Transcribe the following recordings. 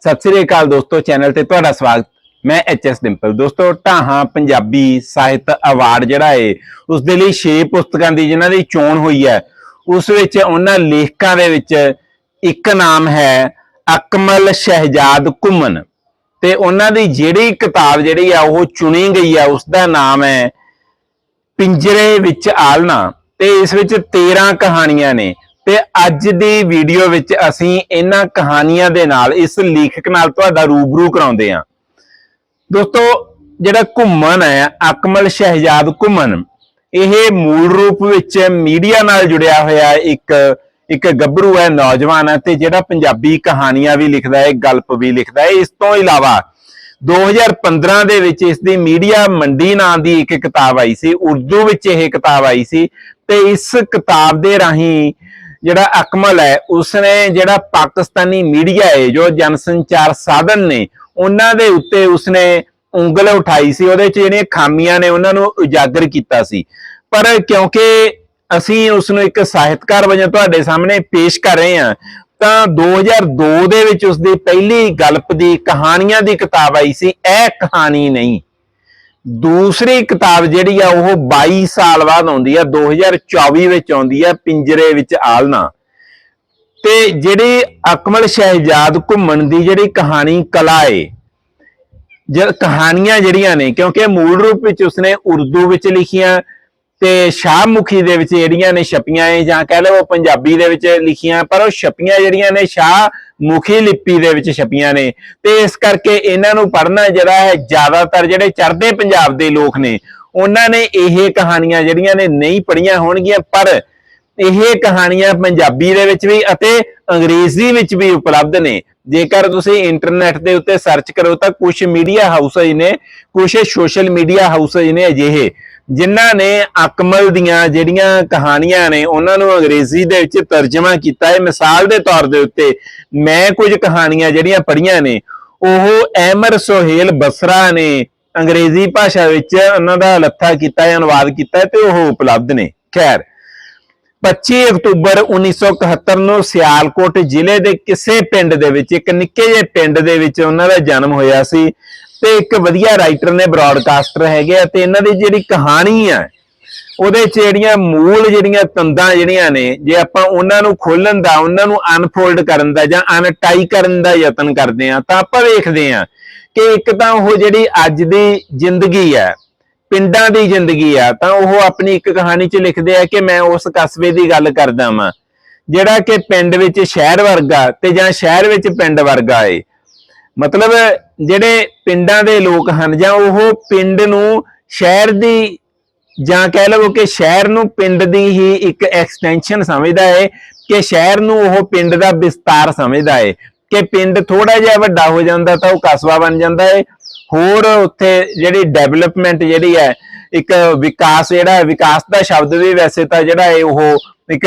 ਸਤਿ ਸ੍ਰੀ ਅਕਾਲ ਦੋਸਤੋ, ਚੈਨਲ ਤੇ ਤੁਹਾਡਾ ਸਵਾਗਤ। ਮੈਂ ਐਚ ਐਸ ਡਿੰਪਲ। ਦੋਸਤੋ, ਢਾਹਾਂ ਪੰਜਾਬੀ ਸਾਹਿਤ ਅਵਾਰਡ ਜਿਹੜਾ ਏ, ਉਸ ਦੇ ਲਈ 6 ਪੁਸਤਕਾਂ ਦੀ ਜਿਨ੍ਹਾਂ ਦੀ ਚੋਣ ਹੋਈ ਹੈ, ਉਸ ਵਿੱਚ ਉਹਨਾਂ ਲੇਖਕਾਂ ਦੇ ਵਿੱਚ ਇੱਕ ਨਾਮ ਹੈ ਅਕਮਲ ਸ਼ਹਿਜਾਦ ਕੁਮਨ ਤੇ ਉਹਨਾਂ ਦੀ ਜਿਹੜੀ ਕਿਤਾਬ ਜਿਹੜੀ ਆ, ਉਹ ਚੁਣੀ ਗਈ ਆ, ਉਸ ਦਾ ਨਾਮ ਹੈ ਪਿੰਜਰੇ ਵਿੱਚ ਆਲਣਾ। ਤੇ ਇਸ ਵਿੱਚ 13 ਕਹਾਣੀਆਂ ਨੇ। ਤੇ ਅੱਜ ਦੀ ਵੀਡੀਓ ਵਿੱਚ ਅਸੀਂ ਇਹਨਾਂ ਕਹਾਣੀਆਂ ਦੇ ਨਾਲ, ਇਸ ਲੇਖਕ ਨਾਲ ਤੁਹਾਡਾ ਰੂਬਰੂ ਕਰਾਉਂਦੇ ਹਾਂ। ਦੋਸਤੋ, ਜਿਹੜਾ ਘੁੰਮਣ ਹੈ, ਅਕਮਲ ਸ਼ਹਿਜਾਦ ਘੁੰਮਣ, ਇਹ ਮੂਲ ਰੂਪ ਵਿੱਚ ਮੀਡੀਆ ਨਾਲ ਜੁੜਿਆ ਹੋਇਆ ਇੱਕ ਇੱਕ ਗੱਭਰੂ ਹੈ, ਨੌਜਵਾਨ ਹੈ ਤੇ ਜਿਹੜਾ ਪੰਜਾਬੀ ਕਹਾਣੀਆਂ ਵੀ ਲਿਖਦਾ ਹੈ, ਗਲਪ ਵੀ ਲਿਖਦਾ ਹੈ। ਇਸ ਤੋਂ ਇਲਾਵਾ 2015 ਦੇ ਵਿੱਚ ਇਸ ਦੀ ਮੀਡੀਆ ਮੰਡੀ ਨਾਂ ਦੀ ਇੱਕ ਕਿਤਾਬ ਆਈ ਸੀ, ਉਰਦੂ ਵਿੱਚ ਇਹ ਕਿਤਾਬ ਆਈ ਸੀ ਤੇ ਇਸ ਕਿਤਾਬ ਦੇ ਰਾਹੀਂ ਜਿਹੜਾ ਅਕਮਲ ਹੈ, ਉਸਨੇ ਜਿਹੜਾ ਪਾਕਿਸਤਾਨੀ ਮੀਡੀਆ ਹੈ, ਜੋ ਜਨਸੰਚਾਰ ਸਾਧਨ ਨੇ, ਉਹਨਾਂ ਦੇ ਉੱਤੇ ਉਸਨੇ ਉਂਗਲ ਉਠਾਈ ਸੀ, ਉਹਦੇ 'ਚ ਜਿਹੜੀਆਂ ਖਾਮੀਆਂ ਨੇ, ਉਹਨਾਂ ਨੂੰ ਉਜਾਗਰ ਕੀਤਾ ਸੀ। ਪਰ ਕਿਉਂਕਿ ਅਸੀਂ ਉਸ ਨੂੰ ਇੱਕ ਸਾਹਿਤਕਾਰ ਵਜੋਂ ਤੁਹਾਡੇ ਸਾਹਮਣੇ ਪੇਸ਼ ਕਰ ਰਹੇ ਹਾਂ, ਤਾਂ 2002 ਦੇ ਵਿੱਚ ਉਸ ਦੀ ਪਹਿਲੀ ਗਲਪ ਦੀ ਕਹਾਣੀਆਂ ਦੀ ਕਿਤਾਬ ਆਈ ਸੀ, ਇਹ ਕਹਾਣੀ ਨਹੀਂ। ਦੂਸਰੀ ਕਿਤਾਬ ਜਿਹੜੀ ਆ ਉਹ 22 ਸਾਲ ਬਾਅਦ ਆਉਂਦੀ ਆ 2024 ਵਿੱਚ ਆਉਂਦੀ ਆ, ਪਿੰਜਰੇ ਵਿੱਚ ਆਲਣਾ। ਤੇ ਜਿਹੜੀ ਅਕਮਲ ਸ਼ਹਿਜਾਦ ਘੁੰਮਣ ਦੀ ਜਿਹੜੀ ਕਹਾਣੀ ਕਲਾ ਏ, ਜੇ, ਕਹਾਣੀਆਂ ਜਿਹੜੀਆਂ ਨੇ, ਕਿਉਂਕਿ ਮੂਲ ਰੂਪ ਵਿੱਚ ਉਸਨੇ ਉਰਦੂ ਵਿੱਚ ਲਿਖੀਆਂ ਤੇ ਸ਼ਾਹਮੁਖੀ ਦੇ ਵਿੱਚ ਜਿਹੜੀਆਂ ਨੇ ਛਪੀਆਂ ਏ, ਜਾਂ ਕਹਿ ਲਓ ਪੰਜਾਬੀ ਦੇ ਵਿੱਚ ਲਿਖੀਆਂ, ਪਰ ਉਹ ਛਪੀਆਂ ਜਿਹੜੀਆਂ ਨੇ ਸ਼ਾਹ ਸ਼ਾਹਮੁਖੀ ਲਿਪੀ ਦੇ ਵਿੱਚ ਛਪੀਆਂ ਨੇ। ਤੇ ਇਸ ਕਰਕੇ ਇਹਨਾਂ ਨੂੰ ਪੜ੍ਹਨਾ ਜਿਹੜਾ ਹੈ, ਜ਼ਿਆਦਾਤਰ ਜਿਹੜੇ ਚੜ੍ਹਦੇ ਪੰਜਾਬ ਦੇ ਲੋਕ ਨੇ, ਉਹਨਾਂ ਨੇ ਇਹ ਕਹਾਣੀਆਂ ਜਿਹੜੀਆਂ ਨੇ ਨਹੀਂ ਪੜ੍ਹੀਆਂ ਹੋਣਗੀਆਂ, ਪਰ ਇਹ ਕਹਾਣੀਆਂ ਪੰਜਾਬੀ ਦੇ ਵਿੱਚ ਵੀ ਅਤੇ ਅੰਗਰੇਜ਼ੀ ਵਿੱਚ ਵੀ ਉਪਲਬਧ ਨੇ। ਜੇਕਰ ਤੁਸੀਂ ਇੰਟਰਨੈਟ ਦੇ ਉੱਤੇ ਸਰਚ ਕਰੋ ਤਾਂ ਕੁਝ ਮੀਡੀਆ ਹਾਊਸਜ ਨੇ ਕੁਝ ਸੋਸ਼ਲ ਮੀਡੀਆ ਹਾਊਸਜ ਨੇ ਅਜਿਹੇ। ਜਿਨ੍ਹਾਂ ਨੇ ਅਕਮਲ ਦੀਆਂ ਜਿਹੜੀਆਂ ਕਹਾਣੀਆਂ ਨੇ, ਉਹਨਾਂ ਨੂੰ ਅੰਗਰੇਜ਼ੀ ਦੇ ਵਿੱਚ ਤਰਜਮਾ ਕੀਤਾ ਹੈ। ਮਿਸਾਲ ਦੇ ਤੌਰ ਦੇ ਉੱਤੇ ਮੈਂ ਕੁਝ ਕਹਾਣੀਆਂ ਜਿਹੜੀਆਂ ਪੜ੍ਹੀਆਂ ਨੇ, ਉਹ ਅਹਿਮਦ ਸੋਹੇਲ ਬਸਰਾ ਨੇ ਅੰਗਰੇਜ਼ੀ ਭਾਸ਼ਾ ਵਿੱਚ ਉਹਨਾਂ ਦਾ ਲੱਥਾ ਕੀਤਾ ਹੈ, ਅਨੁਵਾਦ ਕੀਤਾ ਹੈ ਤੇ ਉਹ ਉਪਲਬਧ ਨੇ। ਖੈਰ 25 ਅਕਤੂਬਰ 1971 ਨੂੰ ਸਿਆਲਕੋਟ ਜ਼ਿਲ੍ਹੇ ਦੇ ਕਿਸੇ ਪਿੰਡ ਦੇ ਵਿੱਚ, ਇੱਕ ਨਿੱਕੇ ਜਿਹੇ ਪਿੰਡ ਦੇ ਵਿੱਚ ਉਹਨਾਂ ਦਾ ਜਨਮ ਹੋਇਆ ਸੀ ਤੇ ਇੱਕ ਵਧੀਆ ਰਾਈਟਰ ਨੇ ਬ੍ਰਾਡਕਾਸਟਰ ਹੈਗੇ ਆ, ਤੇ ਇਹਨਾਂ ਦੀ ਜਿਹੜੀ ਕਹਾਣੀ ਆ, ਉਹਦੇ ਚ ਜਿਹੜੀਆਂ ਮੂਲ ਜਿਹੜੀਆਂ ਤੰਦਾਂ ਜਿਹੜੀਆਂ ਨੇ, ਜੇ ਆਪਾਂ ਉਹਨਾਂ ਨੂੰ ਖੋਲਣ ਦਾ, ਉਹਨਾਂ ਨੂੰ ਅਨਫੋਲਡ ਕਰਨ ਦਾ ਜਾਂ ਅਨਟਾਈ ਕਰਨ ਦਾ ਯਤਨ ਕਰਦੇ ਆ, ਤਾਂ ਆਪਾਂ ਵੇਖਦੇ ਆ ਕਿ ਇੱਕ ਤਾਂ ਉਹ ਜਿਹੜੀ ਅੱਜ ਦੀ ਜ਼ਿੰਦਗੀ ਹੈ ਪਿੰਡਾਂ ਦੀ ਜ਼ਿੰਦਗੀ ਆ, ਤਾਂ ਉਹ ਆਪਣੀ ਇੱਕ ਕਹਾਣੀ 'ਚ ਲਿਖਦੇ ਆ ਕਿ ਮੈਂ ਉਸ ਕਸਬੇ ਦੀ ਗੱਲ ਕਰਦਾ ਵਾਂ, ਜਿਹੜਾ ਕਿ ਪਿੰਡ ਵਿੱਚ ਸ਼ਹਿਰ ਵਰਗਾ ਤੇ ਜਾਂ ਸ਼ਹਿਰ ਵਿੱਚ ਪਿੰਡ ਵਰਗਾ ਏ। ਮਤਲਬ ਜਿਹੜੇ ਪਿੰਡਾਂ ਦੇ ਲੋਕ ਹਨ ਜਾਂ ਉਹ ਪਿੰਡ ਨੂੰ ਸ਼ਹਿਰ ਦੀ ਜਾਂ ਕਹਿ ਲਵੋ ਕਿ ਸ਼ਹਿਰ ਨੂੰ ਪਿੰਡ ਦੀ ਹੀ ਇੱਕ ਐਕਸਟੈਂਸ਼ਨ ਸਮਝਦਾ ਏ, ਕਿ ਸ਼ਹਿਰ ਨੂੰ ਉਹ ਪਿੰਡ ਦਾ ਵਿਸਤਾਰ ਸਮਝਦਾ ਏ, ਕਿ ਪਿੰਡ ਥੋੜਾ ਜਿਹਾ ਵੱਡਾ ਹੋ ਜਾਂਦਾ ਤਾਂ ਉਹ ਕਸਬਾ ਬਣ ਜਾਂਦਾ ਏ ਹੋਰ ਉੱਥੇ ਜਿਹੜੀ ਡਿਵੈਲਪਮੈਂਟ ਜਿਹੜੀ ਹੈ, ਇੱਕ ਵਿਕਾਸ ਜਿਹੜਾ ਹੈ, ਵਿਕਾਸ ਦਾ ਸ਼ਬਦ ਵੀ ਵੈਸੇ ਤਾਂ ਜਿਹੜਾ ਹੈ ਉਹ ਇੱਕ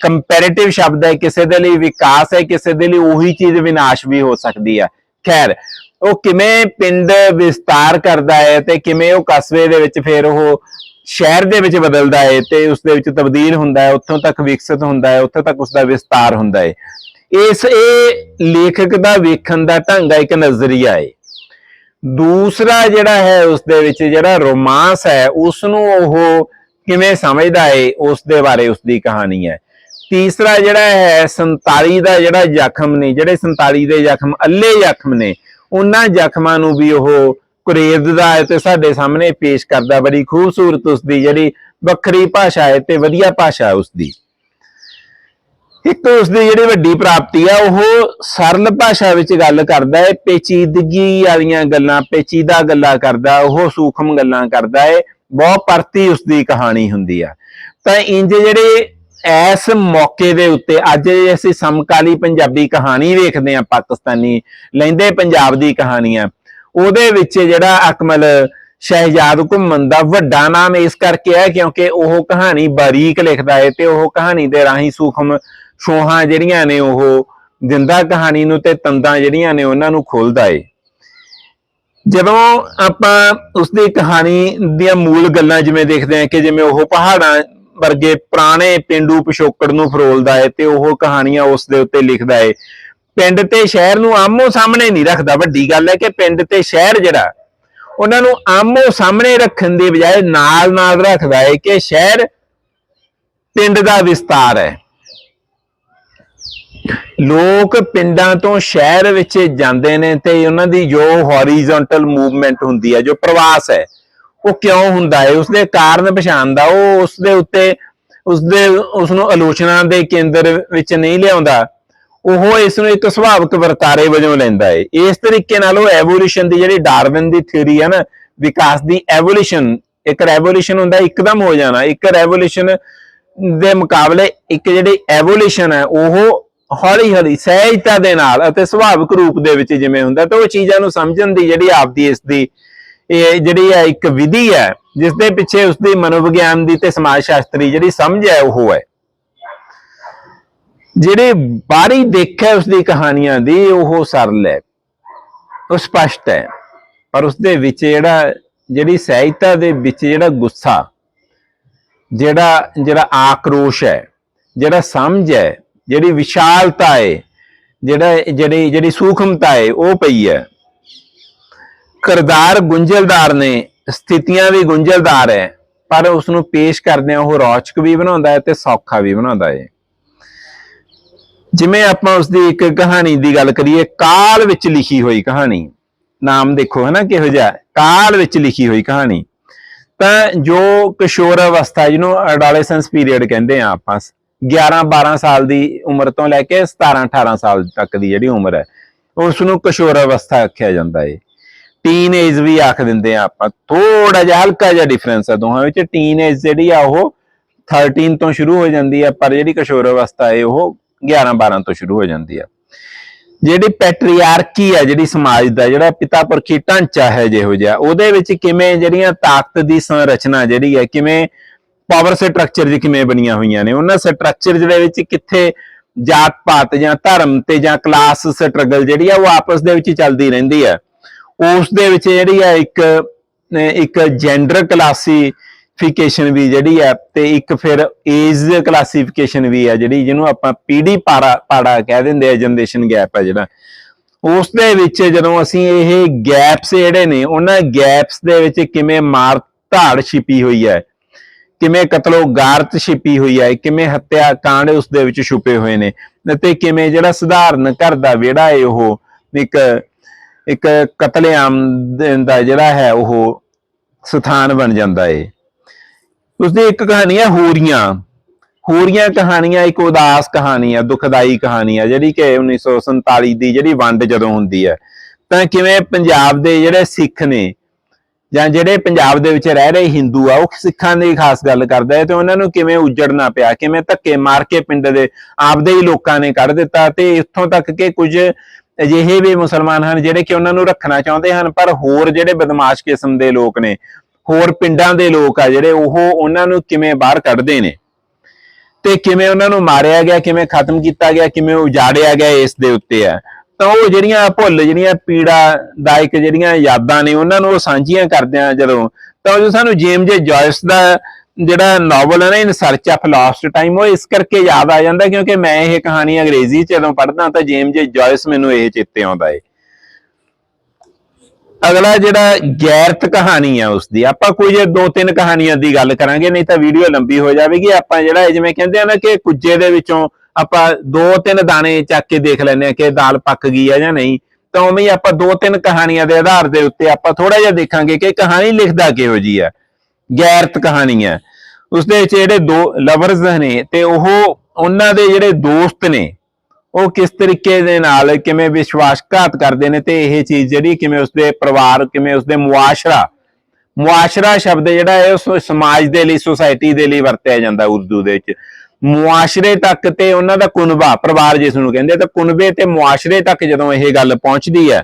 ਕੰਪੈਰੀਟਿਵ ਸ਼ਬਦ ਹੈ, ਕਿਸੇ ਦੇ ਲਈ ਵਿਕਾਸ ਹੈ, ਕਿਸੇ ਦੇ ਲਈ ਉਹੀ ਚੀਜ਼ ਵਿਨਾਸ਼ ਵੀ ਹੋ ਸਕਦੀ ਹੈ। ਖੈਰ, ਉਹ ਕਿਵੇਂ ਪਿੰਡ ਵਿਸਤਾਰ ਕਰਦਾ ਹੈ ਤੇ ਕਿਵੇਂ ਉਹ ਕਸਬੇ ਦੇ ਵਿੱਚ ਫਿਰ ਉਹ ਸ਼ਹਿਰ ਦੇ ਵਿੱਚ ਬਦਲਦਾ ਹੈ ਤੇ ਉਸ ਦੇ ਵਿੱਚ ਤਬਦੀਲ ਹੁੰਦਾ ਹੈ, ਉੱਥੋਂ ਤੱਕ ਵਿਕਸਿਤ ਹੁੰਦਾ ਹੈ, ਉੱਥੋਂ ਤੱਕ ਉਸ ਦਾ ਵਿਸਤਾਰ ਹੁੰਦਾ ਹੈ। ਇਸ ਇਹ ਲੇਖਕ ਦਾ ਵੇਖਣ ਦਾ ਢੰਗ ਹੈ, ਇੱਕ ਨਜ਼ਰੀਆ ਹੈ। ਦੂਸਰਾ ਜਿਹੜਾ ਹੈ ਉਸ ਦੇ ਵਿੱਚ ਜਿਹੜਾ ਰੋਮਾਂਸ ਹੈ ਉਸ ਨੂੰ ਉਹ ਕਿਵੇਂ ਸਮਝਦਾ ਹੈ ਉਸ ਦੇ ਬਾਰੇ ਉਸ ਦੀ ਕਹਾਣੀ ਹੈ। ਤੀਸਰਾ ਜਿਹੜਾ ਹੈ 47 ਦਾ ਜਿਹੜਾ ਜ਼ਖਮ ਨੇ, ਜਿਹੜੇ 47 ਦੇ ਜ਼ਖਮ, ਅੱਲੇ ਜ਼ਖਮ ਨੇ, ਉਹਨਾਂ ਜ਼ਖਮਾਂ ਨੂੰ ਵੀ ਉਹ ਕੁਰੇਦਦਾ ਹੈ ਤੇ ਸਾਡੇ ਸਾਹਮਣੇ ਪੇਸ਼ ਕਰਦਾ, ਬੜੀ ਖੂਬਸੂਰਤ ਉਸ ਦੀ ਜਿਹੜੀ ਵੱਖਰੀ ਭਾਸ਼ਾ ਹੈ ਤੇ ਵਧੀਆ ਭਾਸ਼ਾ ਹੈ ਉਸ ਦੀ ਇੱਕ ਉਸ ਦੀ ਜਿਹੜੀ ਵੱਡੀ ਪ੍ਰਾਪਤੀ ਆ, ਉਹ ਸਰਲ ਭਾਸ਼ਾ ਵਿੱਚ ਗੱਲ ਕਰਦਾ ਹੈ, ਪੇਚੀਦਗੀ ਵਾਲੀਆਂ ਗੱਲਾਂ, ਪੇਚੀਦਾ ਗੱਲਾਂ ਕਰਦਾ, ਉਹ ਸੂਖਮ ਗੱਲਾਂ ਕਰਦਾ ਹੈ, ਬਹੁਤ ਪਰਤੀ ਉਸ ਦੀ ਕਹਾਣੀ ਹੁੰਦੀ ਆ। ਤਾਂ ਇੰਜ ਜਿਹੜੇ ਐਸ ਮੌਕੇ ਦੇ ਉੱਤੇ ਅੱਜ ਅਸੀਂ ਸਮਕਾਲੀ ਪੰਜਾਬੀ ਕਹਾਣੀ ਵੇਖਦੇ ਆ ਪਾਕਿਸਤਾਨੀ ਲੈਂਦੇ ਪੰਜਾਬ ਦੀ ਕਹਾਣੀ ਆ। ਉਹਦੇ ਵਿੱਚ ਜਿਹੜਾ ਅਕਮਲ ਸ਼ਹਿਜਾਦ ਘੁੰਮਣ ਦਾ ਵੱਡਾ ਨਾਮ ਇਸ ਕਰਕੇ ਹੈ, ਕਿਉਂਕਿ ਉਹ ਕਹਾਣੀ ਬਾਰੀਕ ਲਿਖਦਾ ਹੈ ਤੇ ਉਹ ਕਹਾਣੀ ਦੇ ਰਾਹੀਂ ਸੂਖਮ ਸੋਹਾਂ ਜਿਹੜੀਆਂ ਨੇ ਉਹ ਜਿੰਦਾ ਕਹਾਣੀ ਨੂੰ ਤੇ ਤੰਦਾਂ ਜਿਹੜੀਆਂ ਨੇ ਉਹਨਾਂ ਨੂੰ ਖੋਲਦਾ ਏ। ਜਦੋਂ ਆਪਾਂ ਉਸ ਦੀ ਕਹਾਣੀ ਦੀਆਂ ਮੂਲ ਗੱਲਾਂ ਜਿਵੇਂ ਦੇਖਦੇ ਹਾਂ ਕਿ ਜਿਵੇਂ ਉਹ ਪਹਾੜਾਂ ਵਰਗੇ ਪੁਰਾਣੇ ਪਿੰਡੂ ਪਿਛੋਕੜ ਨੂੰ ਫਰੋਲਦਾ ਹੈ ਤੇ ਉਹ ਕਹਾਣੀਆਂ ਉਸ ਦੇ ਉੱਤੇ ਲਿਖਦਾ ਏ। ਪਿੰਡ ਤੇ ਸ਼ਹਿਰ ਨੂੰ ਆਮੋ ਸਾਹਮਣੇ ਨਹੀਂ ਰੱਖਦਾ, ਵੱਡੀ ਗੱਲ ਹੈ ਕਿ ਪਿੰਡ ਤੇ ਸ਼ਹਿਰ ਜਿਹੜਾ, ਉਹਨਾਂ ਨੂੰ ਆਮੋ ਸਾਹਮਣੇ ਰੱਖਣ ਦੀ ਬਜਾਏ ਨਾਲ ਨਾਲ ਰੱਖਦਾ ਏ ਕਿ ਸ਼ਹਿਰ ਪਿੰਡ ਦਾ ਵਿਸਤਾਰ ਹੈ। ਲੋਕ ਪਿੰਡਾਂ ਤੋਂ ਸ਼ਹਿਰ ਵਿੱਚ ਜਾਂਦੇ ਨੇ ਤੇ ਉਹਨਾਂ ਦੀ ਜੋ ਹੌਰੀਜ਼ੌਂਟਲ ਮੂਵਮੈਂਟ ਹੁੰਦੀ ਹੈ, ਜੋ ਪ੍ਰਵਾਸ ਹੈ, ਉਹ ਕਿਉਂ ਹੁੰਦਾ ਹੈ? ਉਸਦੇ ਕਾਰਨ ਪਛਾਣਦਾ ਉਹ ਉਸਦੇ ਉੱਤੇ, ਉਸਦੇ ਉਸ ਨੂੰ ਆਲੋਚਨਾ ਦੇ ਕੇਂਦਰ ਵਿੱਚ ਨਹੀਂ ਲਿਆਉਂਦਾ, ਉਹ ਇਸ ਨੂੰ ਇੱਕ ਸੁਭਾਵਿਕ ਵਰਤਾਰੇ ਵਜੋਂ ਲੈਂਦਾ ਹੈ। ਇਸ ਤਰੀਕੇ ਨਾਲ ਉਹ ਐਵੋਲੂਸ਼ਨ ਦੀ ਜਿਹੜੀ ਡਾਰਵਿਨ ਦੀ ਥਿਊਰੀ ਹੈ ਨਾ, ਵਿਕਾਸ ਦੀ ਐਵੋਲੂਸ਼ਨ ਇੱਕ ਰੈਵੋਲੂਸ਼ਨ ਹੁੰਦਾ, ਇੱਕਦਮ ਹੋ ਜਾਣਾ। ਇੱਕ ਰੈਵੋਲੂਸ਼ਨ ਦੇ ਮੁਕਾਬਲੇ ਇੱਕ ਜਿਹੜੀ ਐਵੋਲੂਸ਼ਨ ਹੈ, ਉਹ ਹੌਲੀ ਹੌਲੀ ਸਹਿਜਤਾ ਦੇ ਨਾਲ ਅਤੇ ਸੁਭਾਵਿਕ ਰੂਪ ਦੇ ਵਿੱਚ ਜਿਵੇਂ ਹੁੰਦਾ ਤਾਂ ਉਹ ਚੀਜ਼ਾਂ ਨੂੰ ਸਮਝਣ ਦੀ ਜਿਹੜੀ ਆਪਦੀ ਇਸ ਦੀ, ਇਹ ਜਿਹੜੀ ਹੈ ਇੱਕ ਵਿਧੀ ਹੈ, ਜਿਸ ਦੇ ਪਿੱਛੇ ਉਸ ਦੀ ਮਨੋਵਿਗਿਆਨ ਦੀ ਤੇ ਸਮਾਜ ਸ਼ਾਸਤਰੀ ਜਿਹੜੀ ਸਮਝ ਹੈ ਉਹ ਹੈ। ਜਿਹੜੇ ਬਾਹਰੀ ਦੇਖ ਹੈ ਉਸ ਦੀ ਕਹਾਣੀਆਂ ਦੀ, ਉਹ ਸਰਲ ਹੈ, ਉਹ ਸਪਸ਼ਟ ਹੈ, ਪਰ ਉਸ ਦੇ ਵਿੱਚ ਜਿਹੜਾ, ਜਿਹੜੀ ਸਹਿਜਤਾ ਦੇ ਵਿੱਚ ਜਿਹੜਾ ਗੁੱਸਾ, ਜਿਹੜਾ ਜਿਹੜਾ ਆਕਰੋਸ਼ ਹੈ, ਜਿਹੜਾ ਸਮਝ ਹੈ ਜਿਹੜੀ ਵਿਸ਼ਾਲਤਾ ਹੈ ਜਿਹੜਾ, ਜਿਹੜੀ ਜਿਹੜੀ ਸੂਖਮਤਾ ਹੈ ਉਹ ਪਈ ਹੈ। ਕਿਰਦਾਰ ਗੁੰਝਲਦਾਰ ਨੇ, ਸਥਿਤੀਆਂ ਵੀ ਗੁੰਝਲਦਾਰ ਹੈ, ਪਰ ਉਸ ਨੂੰ ਪੇਸ਼ ਕਰਦਿਆਂ ਉਹ ਰੌਚਕ ਵੀ ਬਣਾਉਂਦਾ ਹੈ ਤੇ ਸੌਖਾ ਵੀ ਬਣਾਉਂਦਾ ਹੈ। ਜਿਵੇਂ ਆਪਾਂ ਉਸ ਦੀ ਇੱਕ ਕਹਾਣੀ ਦੀ ਗੱਲ ਕਰੀਏ, ਕਾਲ ਵਿੱਚ ਲਿਖੀ ਹੋਈ ਕਹਾਣੀ। ਨਾਮ ਦੇਖੋ, ਹਨਾ, ਕਿਹੋ ਜਿਹਾ? ਕਾਲ ਵਿੱਚ ਲਿਖੀ ਹੋਈ ਕਹਾਣੀ। ਤਾਂ ਜੋ ਕਿਸ਼ੋਰ ਅਵਸਥਾ ਜਿਹਨੂੰ ਐਡੋਲੈਸੈਂਸ ਪੀਰੀਅਡ ਕਹਿੰਦੇ ਆ ਆਪਾਂ 11 12 ਸਾਲ ਦੀ ਉਮਰ ਤੋਂ ਲੈ ਕੇ 17 18 ਸਾਲ ਤੱਕ ਦੀ ਜਿਹੜੀ ਉਮਰ ਹੈ ਉਸ ਨੂੰ ਕਿਸ਼ੋਰ ਅਵਸਥਾ ਆਖਿਆ ਜਾਂਦਾ ਹੈ ਟੀਨ ਏਜ ਵੀ ਆਖ ਦਿੰਦੇ ਆ ਆਪਾਂ ਥੋੜਾ ਜਿਹਾ ਹਲਕਾ ਜਿਹਾ ਡਿਫਰੈਂਸ ਹੈ ਦੋਹਾਂ ਵਿੱਚ। ਟੀਨ ਏਜ ਜਿਹੜੀ ਆ ਉਹ 13 ਤੋਂ ਸ਼ੁਰੂ ਹੋ ਜਾਂਦੀ ਹੈ, ਪਰ ਜਿਹੜੀ ਕਿਸ਼ੋਰ ਅਵਸਥਾ ਹੈ ਉਹ 11 12 ਤੋਂ ਸ਼ੁਰੂ ਹੋ ਜਾਂਦੀ ਆ ਜਿਹੜੀ ਪੈਟਰੀਆਰਕੀ ਹੈ, ਜਿਹੜੀ ਸਮਾਜ ਦਾ, ਜਿਹੜਾ ਪਿਤਾ ਪੁਰਖੀ ਢਾਂਚਾ ਹੈ ਜਿਹੋ ਜਿਹਾ, ਉਹਦੇ ਵਿੱਚ ਕਿਵੇਂ ਜਿਹੜੀਆਂ ਤਾਕਤ ਦੀ ਸੰਰਚਨਾ ਜਿਹੜੀ ਹੈ, ਕਿਵੇਂ ਪਾਵਰ ਸਟਰਕਚਰ ਜੀ ਕਿਵੇਂ ਬਣੀਆਂ ਹੋਈਆਂ ਨੇ, ਉਹਨਾਂ ਸਟਰਕਚਰ ਦੇ ਵਿੱਚ ਕਿੱਥੇ ਜਾਤ ਪਾਤ ਜਾਂ ਧਰਮ ਤੇ ਜਾਂ ਕਲਾਸ ਸਟਰਗਲ ਜਿਹੜੀ ਆ ਉਹ ਆਪਸ ਦੇ ਵਿੱਚ ਚੱਲਦੀ ਰਹਿੰਦੀ ਹੈ ਉਸ ਦੇ ਵਿੱਚ ਜਿਹੜੀ ਹੈ ਇੱਕ ਇੱਕ ਜੈਂਡਰ ਕਲਾਸੀਫਿਕੇਸ਼ਨ ਵੀ ਜਿਹੜੀ ਹੈ ਤੇ ਇੱਕ ਫਿਰ ਏਜ ਕਲਾਸੀਫਿਕੇਸ਼ਨ ਵੀ ਹੈ ਜਿਹੜੀ ਜਿਹਨੂੰ ਆਪਾਂ ਪੀੜੀ ਪਾੜਾ ਪਾੜਾ ਕਹਿ ਦਿੰਦੇ ਆ ਜਨਰੇਸ਼ਨ ਗੈਪ ਹੈ ਜਿਹੜਾ। ਉਸ ਦੇ ਵਿੱਚ ਜਦੋਂ ਅਸੀਂ ਇਹ ਗੈਪਸ ਜਿਹੜੇ ਨੇ, ਉਹਨਾਂ ਗੈਪਸ ਦੇ ਵਿੱਚ ਕਿਵੇਂ ਮਾਰ ਧਾੜ ਛਿਪੀ ਹੋਈ ਹੈ ਕਿਵੇਂ ਕਤਲੋ ਗਾਰਤ ਛਿਪੀ ਹੋਈ ਹੈ ਕਿਵੇਂ ਹੱਤਿਆ ਕਾਂਡ ਉਸ ਦੇ ਵਿੱਚ ਛੁਪੇ ਹੋਏ ਨੇ ਤੇ ਕਿਵੇਂ ਜਿਹੜਾ ਸਧਾਰਨ ਘਰ ਦਾ ਵਿਹੜਾ ਹੈ ਉਹ, ਇੱਕ ਇੱਕ ਕਤਲੇਆਮ ਦਾ ਜਿਹੜਾ ਹੈ ਉਹ ਸਥਾਨ ਬਣ ਜਾਂਦਾ ਏ। ਉਸ ਦੀ ਇੱਕ ਕਹਾਣੀ ਹੈ ਹੋਰੀਆਂ। ਹੋਰੀਆਂ ਕਹਾਣੀਆਂ ਇੱਕ ਉਦਾਸ ਕਹਾਣੀ ਹੈ ਦੁਖਦਾਈ ਕਹਾਣੀ ਹੈ ਜਿਹੜੀ ਕਿ 1947 ਦੀ ਜਿਹੜੀ ਵੰਡ ਜਦੋਂ ਹੁੰਦੀ ਹੈ। ਤਾਂ ਕਿਵੇਂ ਪੰਜਾਬ ਦੇ ਜਿਹੜੇ ਸਿੱਖ ਨੇ ਜਾਂ ਜਿਹੜੇ ਪੰਜਾਬ ਦੇ ਵਿੱਚ ਰਹਿ ਰਹੇ ਹਿੰਦੂ ਆ, ਉਹ ਸਿੱਖਾਂ ਦੀ ਖਾਸ ਗੱਲ ਕਰਦਾ ਹੈ ਤੇ ਉਹਨਾਂ ਨੂੰ ਕਿਵੇਂ ਉਜੜਨਾ ਪਿਆ, ਕਿਵੇਂ ਧੱਕੇ ਮਾਰ ਕੇ ਪਿੰਡ ਦੇ ਆਪਦੇ ਹੀ ਲੋਕਾਂ ਨੇ ਕੱਢ ਦਿੱਤਾ ਤੇ ਇੱਥੋਂ ਤੱਕ ਕਿ ਕੁਝ ਅਜਿਹੇ ਵੀ ਮੁਸਲਮਾਨ ਹਨ ਜਿਹੜੇ ਕਿ ਉਹਨਾਂ ਨੂੰ ਰੱਖਣਾ ਚਾਹੁੰਦੇ ਹਨ, ਪਰ ਹੋਰ ਜਿਹੜੇ ਬਦਮਾਸ਼ ਕਿਸਮ ਦੇ ਲੋਕ ਨੇ, ਹੋਰ ਪਿੰਡਾਂ ਦੇ ਲੋਕ ਆ ਜਿਹੜੇ ਉਹ ਉਹਨਾਂ ਨੂੰ ਕਿਵੇਂ ਬਾਹਰ ਕੱਢਦੇ ਨੇ? ਤੇ ਕਿਵੇਂ ਉਹਨਾਂ ਨੂੰ ਮਾਰਿਆ ਗਿਆ, ਕਿਵੇਂ ਖਤਮ ਕੀਤਾ ਗਿਆ, ਕਿਵੇਂ ਉਜਾੜਿਆ ਗਿਆ ਇਸ ਦੇ ਉੱਤੇ ਆ? ਤਾਂ ਉਹ ਜਿਹੜੀਆਂ ਭੁੱਲ, ਜਿਹੜੀਆਂ ਪੀੜਾਦਾਇਕ ਜਿਹੜੀਆਂ ਯਾਦਾਂ ਨੇ, ਉਹਨਾਂ ਨੂੰ ਉਹ ਸਾਂਝੀਆਂ ਕਰਦੇ ਆ ਜਦੋਂ। ਤਾਂ ਜੋ ਸਾਨੂੰ ਜੇਮਸ ਜੇ ਜॉयਸ ਦਾ ਜਿਹੜਾ ਨਾਵਲ ਹੈ ਨਾ in search of lost time ਉਹ ਇਸ ਕਰਕੇ ਯਾਦ ਆ ਜਾਂਦਾ ਕਿਉਂਕਿ ਮੈਂ ਇਹ ਕਹਾਣੀ ਅੰਗਰੇਜ਼ੀ ਚ ਜਦੋਂ ਪੜ੍ਹਦਾ ਤਾਂ ਜੇਮਸ ਜੇ ਜੋਇਸ ਮੈਨੂੰ ਇਹ ਚੇਤੇ ਆਉਂਦਾ ਏ। ਅਗਲਾ ਜਿਹੜਾ ਗੈਰਤ ਕਹਾਣੀ ਆ ਉਸ ਦੀ ਆਪਾਂ ਕੁਝ ਦੋ ਤਿੰਨ ਕਹਾਣੀਆਂ ਦੀ ਗੱਲ ਕਰਾਂਗੇ, ਨਹੀਂ ਤਾਂ ਵੀਡੀਓ ਲੰਬੀ ਹੋ ਜਾਵੇਗੀ। ਆਪਾਂ ਜਿਹੜਾ ਜਿਵੇਂ ਕਹਿੰਦੇ ਆ ਨਾ ਕਿ ਕੁੱਜੇ ਦੇ ਵਿੱਚੋਂ ਆਪਾਂ ਦੋ ਤਿੰਨ ਦਾਣੇ ਚੱਕ ਕੇ ਦੇਖ ਲੈਂਦੇ ਆ ਕਿ ਦਾਲ ਪੱਕ ਗਈ ਆ ਜਾਂ ਨਹੀਂ। ਤਾਂ ਉਵੇਂ ਹੀ ਆਪਾਂ ਦੋ ਤਿੰਨ ਕਹਾਣੀਆਂ ਦੇ ਆਧਾਰ ਦੇ ਉੱਤੇ ਆਪਾਂ ਥੋੜਾ ਜਿਹਾ ਦੇਖਾਂਗੇ ਕਿ ਕਹਾਣੀ ਲਿਖਦਾ ਕਿਹੋ ਜੀ ਆ ਗੈਰਤ ਕਹਾਣੀ ਹੈ। ਉਸ ਵਿੱਚ ਜਿਹੜੇ ਦੋ ਲਵਰਸ ਨੇ ਤੇ ਉਹ ਉਹਨਾਂ ਦੇ ਜਿਹੜੇ ਦੋਸਤ ਨੇ, ਉਹ ਕਿਸ ਤਰੀਕੇ ਦੇ ਨਾਲ ਕਿਵੇਂ ਵਿਸ਼ਵਾਸਘਾਤ ਕਰਦੇ ਨੇ ਤੇ ਇਹ ਚੀਜ਼ ਜਿਹੜੀ ਕਿਵੇਂ ਉਸਦੇ ਪਰਿਵਾਰ, ਕਿਵੇਂ ਉਸਦੇ ਮੁਆਸ਼ਰਾ ਮੁਆਸ਼ਰਾ ਸ਼ਬਦ ਜਿਹੜਾ ਹੈ ਉਹ ਸਮਾਜ ਦੇ ਲਈ ਸੁਸਾਇਟੀ ਦੇ ਲਈ ਵਰਤਿਆ ਜਾਂਦਾ ਉਰਦੂ ਦੇ ਵਿੱਚ। ਮੁਆਸ਼ਰੇ ਤੱਕ ਤੇ ਉਹਨਾਂ ਦਾ ਕੁਨਬਾ, ਪਰਿਵਾਰ ਜਿਸ ਨੂੰ ਕਹਿੰਦੇ ਤਾਂ ਕੁਨਬੇ ਤੇ ਮੁਆਸ਼ਰੇ ਤੱਕ ਜਦੋਂ ਇਹ ਗੱਲ ਪਹੁੰਚਦੀ ਹੈ,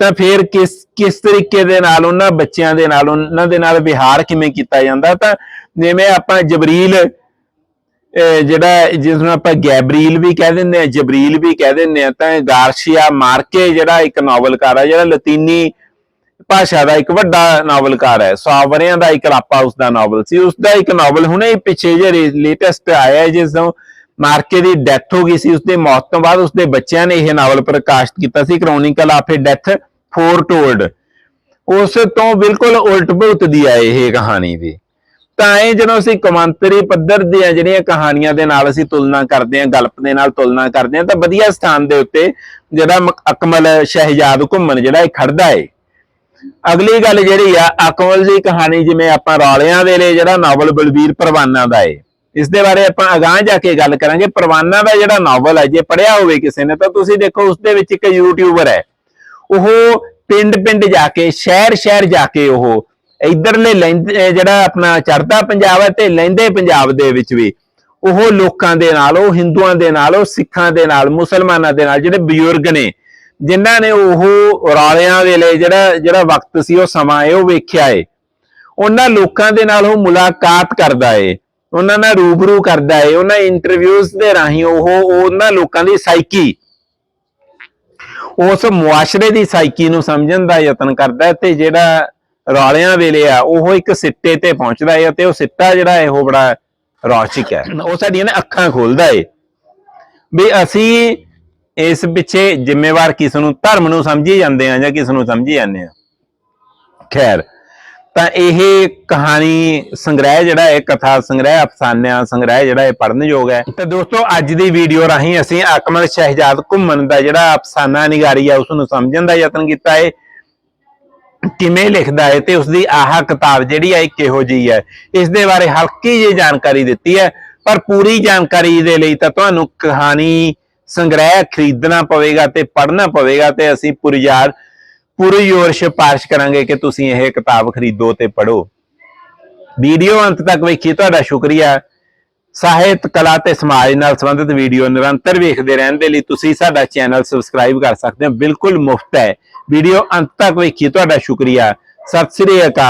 ਤਾਂ ਫਿਰ ਕਿਸ ਕਿਸ ਤਰੀਕੇ ਦੇ ਨਾਲ ਉਹਨਾਂ ਬੱਚਿਆਂ ਦੇ ਨਾਲ, ਉਹਨਾਂ ਦੇ ਨਾਲ ਵਿਹਾਰ ਕਿਵੇਂ ਕੀਤਾ ਜਾਂਦਾ? ਤਾਂ ਜਿਵੇਂ ਆਪਾਂ ਜਬਰੀਲ, ਅਹ ਜਿਹੜਾ ਜਿਸ ਨੂੰ ਆਪਾਂ ਗੈਬਰੀਲ ਵੀ ਕਹਿ ਦਿੰਦੇ ਆ, ਜਬਰੀਲ ਵੀ ਕਹਿ ਦਿੰਦੇ ਆ, ਤਾਂ ਗਾਰਸ਼ੀਆ ਮਾਰਕੇ ਜਿਹੜਾ ਇੱਕ ਨਾਵਲਕਾਰ ਹੈ ਜਿਹੜਾ ਲਤੀਨੀ ਭਾਸ਼ਾ ਦਾ ਇੱਕ ਵੱਡਾ ਨਾਵਲਕਾਰ ਹੈ। ਸਾਵਰਿਆਂ ਦਾ ਇੱਕ ਰਾਪਾ ਉਸ ਦਾ ਨਾਵਲ ਸੀ। ਉਸ ਦਾ ਇੱਕ ਨਾਵਲ ਹੁਣੇ ਪਿੱਛੇ ਜੇ ਲੇਟੈਸਟ ਆਇਆ ਹੈ ਜਿਸ ਨੂੰ ਮਾਰਕੇ ਦੀ ਡੈਥ ਹੋ ਗਈ ਸੀ। ਉਸਦੇ ਮੌਤ ਤੋਂ ਬਾਅਦ ਉਸਦੇ ਬੱਚਿਆਂ ਨੇ ਇਹ ਨਾਵਲ ਪ੍ਰਕਾਸ਼ਿਤ ਕੀਤਾ ਸੀ। Chronicle of a Death Foretold ਉਸ ਤੋਂ ਬਿਲਕੁਲ ਉਲਟ ਭੁਗਤਦੀ ਆ ਇਹ ਕਹਾਣੀ ਵੀ। ਤਾਂ ਇਹ ਜਦੋਂ ਅਸੀਂ ਕੌਮਾਂਤਰੀ ਪੱਧਰ ਦੀਆਂ ਜਿਹੜੀਆਂ ਕਹਾਣੀਆਂ ਦੇ ਨਾਲ ਅਸੀਂ ਤੁਲਨਾ ਕਰਦੇ ਹਾਂ, ਗਲਪ ਦੇ ਨਾਲ ਤੁਲਨਾ ਕਰਦੇ ਹਾਂ, ਤਾਂ ਵਧੀਆ ਸਥਾਨ ਦੇ ਉੱਤੇ ਜਿਹੜਾ ਮ- ਅਕਮਲ ਸ਼ਹਿਜਾਦ ਘੁੰਮਣ ਜਿਹੜਾ ਇਹ ਖੜਦਾ ਏ। ਅਗਲੀ ਗੱਲ ਜਿਹੜੀ ਆ, ਅਕਮਲ ਦੀ ਕਹਾਣੀ ਜਿਵੇਂ ਆਪਾਂ ਰੌਲਿਆਂ ਵੇਲੇ ਜਿਹੜਾ ਨਾਵਲ ਬਲਬੀਰ ਪਰਵਾਨਾ ਦਾ ਏ, ਇਸ ਦੇ ਬਾਰੇ ਆਪਾਂ ਅਗਾਂਹ ਜਾ ਕੇ ਗੱਲ ਕਰਾਂਗੇ। ਪਰਵਾਨਾ ਦਾ ਜਿਹੜਾ ਨਾਵਲ ਹੈ ਜੇ ਪੜਿਆ ਹੋਵੇ ਕਿਸੇ ਨੇ, ਤਾਂ ਤੁਸੀਂ ਦੇਖੋ ਉਸ ਦੇ ਵਿੱਚ ਇੱਕ ਯੂਟਿਊਬਰ ਹੈ ਉਹ ਪਿੰਡ ਪਿੰਡ ਜਾ ਕੇ ਸ਼ਹਿਰ ਸ਼ਹਿਰ ਜਾ ਕੇ ਉਹ ਇਧਰਲੇ ਲਹਿੰਦੇ ਜਿਹੜਾ ਆਪਣਾ ਚੜਦਾ ਪੰਜਾਬ ਹੈ ਤੇ ਲੈਂਦੇ ਪੰਜਾਬ ਦੇ ਵਿੱਚ ਵੀ ਉਹ ਲੋਕਾਂ ਦੇ ਨਾਲ, ਉਹ ਹਿੰਦੂਆਂ ਦੇ ਨਾਲ, ਉਹ ਸਿੱਖਾਂ ਦੇ ਨਾਲ, ਮੁਸਲਮਾਨਾਂ ਦੇ ਨਾਲ ਜਿਹੜੇ ਬਜ਼ੁਰਗ ਨੇ ਜਿਨ੍ਹਾਂ ਨੇ ਉਹ ਰਾਲਿਆਂ ਵੇਲੇ ਜਿਹੜਾ ਜਿਹੜਾ ਵਕਤ ਸੀ, ਉਹ ਸਮਾਂ ਹੈ, ਉਹ ਵੇਖਿਆ ਏ ਉਹਨਾਂ ਲੋਕਾਂ ਦੇ ਨਾਲ ਉਹ ਮੁਲਾਕਾਤ ਕਰਦਾ ਏ ਉਹਨਾਂ ਨਾਲ ਰੂਬਰੂ ਕਰਦਾ ਏ ਉਹਨਾਂ ਇੰਟਰਵਿਊਜ਼ ਦੇ ਰਾਹੀਂ ਉਹ ਉਹਨਾਂ ਲੋਕਾਂ ਦੀ ਸਾਈਕੀ ਉਸ ਮੁਆਸ਼ਰੇ ਦੀ ਸਾਈਕੀ ਨੂੰ ਸਮਝਣ ਦਾ ਯਤਨ ਕਰਦਾ ਹੈ ਤੇ ਜਿਹੜਾ ਰਾਲਿਆਂ ਵੇਲੇ ਆ, ਉਹ ਇੱਕ ਸਿੱਟੇ ਤੇ ਪਹੁੰਚਦਾ ਏ ਤੇ ਉਹ ਸਿੱਟਾ ਜਿਹੜਾ ਹੈ, ਉਹ ਬੜਾ ਰੌਚਕ ਹੈ। ਉਹ ਸਾਡੀਆਂ ਨੇ ਅੱਖਾਂ ਖੋਲਦਾ ਏ ਵੀ ਅਸੀਂ ਇਸ ਪਿੱਛੇ ਜ਼ਿੰਮੇਵਾਰ ਕਿਸ ਨੂੰ ਧਰਮ ਨੂੰ ਸਮਝੀ ਜਾਂਦੇ ਆ ਜਾਂ ਕਿਸ ਨੂੰ ਸਮਝੀ ਜਾਂਦੇ ਆ? ਖੈਰ, ਤਾਂ ਇਹ ਕਹਾਣੀ ਸੰਗ੍ਰਹਿ ਜਿਹੜਾ ਹੈ ਕਥਾ ਸੰਗ੍ਰਹਿ ਅਫਸਾਨਿਆਂ ਸੰਗ੍ਰਹਿ ਜਿਹੜਾ ਇਹ ਪੜਨ ਯੋਗ ਹੈ। ਤੇ ਦੋਸਤੋ, ਅੱਜ ਦੀ ਵੀਡੀਓ ਰਾਹੀਂ ਅਸੀਂ ਅਕਮਲ ਸ਼ਹਿਜਾਦ ਘੁੰਮਣ ਦਾ ਜਿਹੜਾ ਅਫਸਾਨਾ ਨਿਗਾਰੀ ਆ ਉਸ ਨੂੰ ਸਮਝਣ ਦਾ ਯਤਨ ਕੀਤਾ ਹੈ ਕਿਵੇਂ ਲਿਖਦਾ ਹੈ ਤੇ ਉਸ ਦੀ ਆਹ ਕਿਤਾਬ ਜਿਹੜੀ ਹੈ ਇਹ ਕਿਹੋ ਜਿਹੀ ਹੈ ਇਸ ਦੇ ਬਾਰੇ ਹਲਕੀ ਜਿਹੀ ਜਾਣਕਾਰੀ ਦਿੱਤੀ ਹੈ, ਪਰ ਪੂਰੀ ਜਾਣਕਾਰੀ ਦੇ ਲਈ ਤਾਂ ਤੁਹਾਨੂੰ ਕਹਾਣੀ ਸੰਗ੍ਰਹਿ ਖਰੀਦਣਾ ਪਵੇਗਾ ਤੇ ਪੜ੍ਹਨਾ ਪਵੇਗਾ ਤੇ ਅਸੀਂ ਪੁਰਜਾਰ ਪੂਰੀ ਜ਼ੋਰ ਸਿਫਾਰਿਸ਼ ਕਰਾਂਗੇ ਕਿ ਤੁਸੀਂ ਇਹ ਕਿਤਾਬ ਖਰੀਦੋ ਤੇ ਪੜ੍ਹੋ। ਵੀਡੀਓ ਅੰਤ ਤੱਕ ਵੇਖੀ ਤੁਹਾਡਾ ਸ਼ੁਕਰੀਆ। ਸਾਹਿਤ, ਕਲਾ ਤੇ ਸਮਾਜ ਨਾਲ ਸੰਬੰਧਿਤ ਵੀਡੀਓ ਨਿਰੰਤਰ ਵੇਖਦੇ ਰਹਿਣ ਦੇ ਲਈ ਤੁਸੀਂ ਸਾਡਾ ਚੈਨਲ ਸਬਸਕ੍ਰਾਈਬ ਕਰ ਸਕਦੇ ਹੋ। ਬਿਲਕੁਲ ਮੁਫਤ ਹੈ। ਵੀਡੀਓ ਅੰਤ ਤੱਕ ਵੇਖੀ ਤੁਹਾਡਾ ਸ਼ੁਕਰੀਆ। ਸਤਿ ਸ੍ਰੀ ਅਕਾਲ।